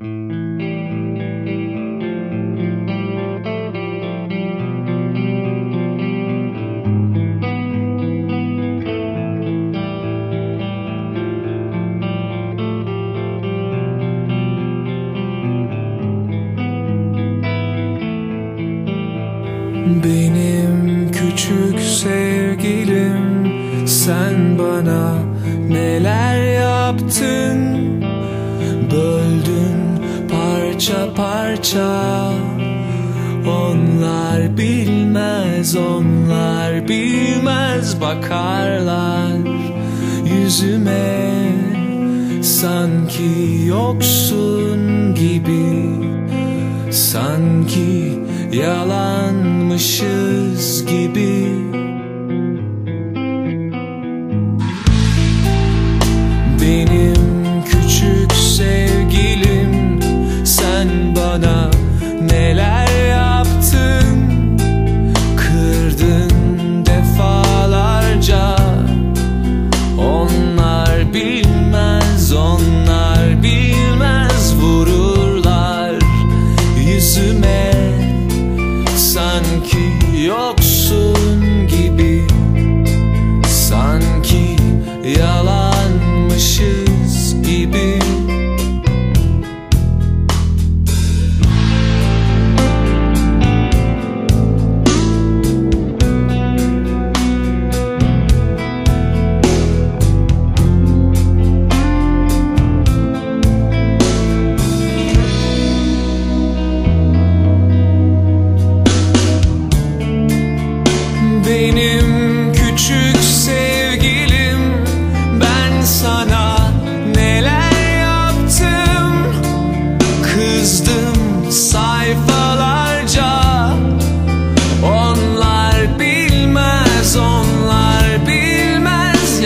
Benim küçük sevgilim Sen bana neler yaptın parça Onlar bilmez, onlar bilmez Bakarlar yüzüme. Sanki yoksun gibi Sanki yalanmışız gibi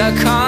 Onlar bilmez, onlar bilmez Yakar